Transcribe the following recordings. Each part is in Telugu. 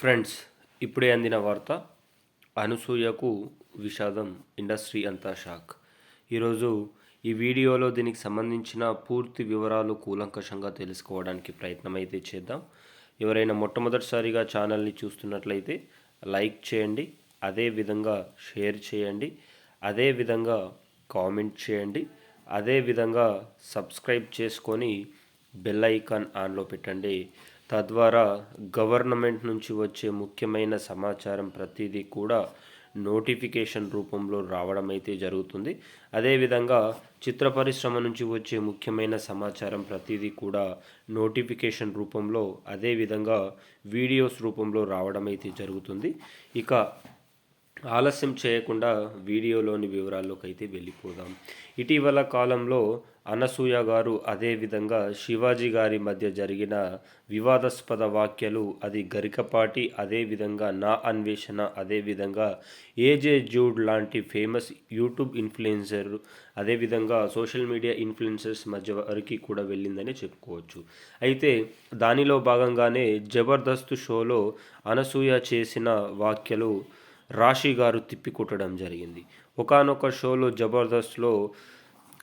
ఫ్రెండ్స్ ఇప్పుడే అందిన వార్త అనసూయకు విషాదం ఇండస్ట్రీ అంతా షాక్. ఈరోజు ఈ వీడియోలో దీనికి సంబంధించిన పూర్తి వివరాలు కూలంకషంగా తెలుసుకోవడానికి ప్రయత్నం అయితే చేద్దాం. ఎవరైనా మొట్టమొదటిసారిగా ఛానల్ని చూస్తున్నట్లయితే లైక్ చేయండి అదే విధంగా షేర్ చేయండి అదే విధంగా కామెంట్ చేయండి అదే విధంగా సబ్స్క్రైబ్ చేసుకొని బెల్ ఐకాన్ ఆన్లో పెట్టండి. తద్వారా గవర్నమెంట్ నుంచి వచ్చే ముఖ్యమైన సమాచారం ప్రతిదీ కూడా నోటిఫికేషన్ రూపంలో రావడం అయితే జరుగుతుంది. అదేవిధంగా చిత్ర పరిశ్రమ నుంచి వచ్చే ముఖ్యమైన సమాచారం ప్రతిదీ కూడా నోటిఫికేషన్ రూపంలో అదేవిధంగా వీడియోస్ రూపంలో రావడం అయితే జరుగుతుంది. ఇక ఆలస్యం చేయకుండా వీడియోలోని వివరాల్లోకి అయితే వెళ్ళిపోదాం. ఇటీవల కాలంలో అనసూయ గారు అదేవిధంగా శివాజీ గారి మధ్య జరిగిన వివాదాస్పద వాక్యాలు అది గరికపాటి అదేవిధంగా నా అన్వేషణ అదేవిధంగా ఏజే జూడ్ లాంటి ఫేమస్ యూట్యూబ్ ఇన్ఫ్లుయెన్సర్ అదేవిధంగా సోషల్ మీడియా ఇన్ఫ్లుయెన్సర్స్ మధ్య వరకు కూడా వెళ్ళిందని చెప్పుకోవచ్చు. అయితే దానిలో భాగంగానే జబర్దస్త్ షోలో అనసూయ చేసిన వాక్యలు రాశి గారు తిప్పికొట్టడం జరిగింది. ఒకనొక షోలో జబర్దస్త్లో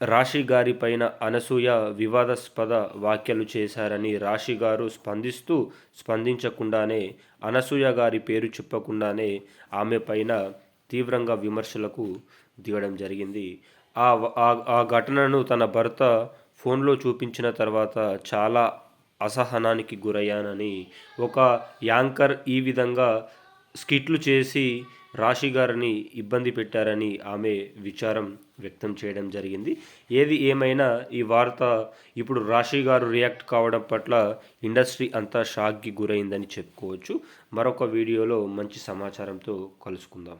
రాశి గారి పైన అనసూయ వివాదాస్పద వ్యాఖ్యలు చేశారని రాశి గారు స్పందిస్తూ స్పందించకుండానే అనసూయ గారి పేరు చెప్పకుండానే ఆమె పైన తీవ్రంగా విమర్శలకు దిగడం జరిగింది. ఆ ఆ ఘటనను తన భర్త ఫోన్లో చూపించిన తర్వాత చాలా అసహనానికి గురయ్యానని ఒక యాంకర్ ఈ విధంగా స్కిట్లు చేసి రాశి గారిని ఇబ్బంది పెట్టారని ఆమె విచారం వ్యక్తం చేయడం జరిగింది. ఏది ఏమైనా ఈ వార్త ఇప్పుడు రాశి గారు రియాక్ట్ కావడం పట్ల ఇండస్ట్రీ అంతా షాక్కి గురైందని చెప్పుకోవచ్చు. మరొక వీడియోలో మంచి సమాచారంతో కలుసుకుందాం.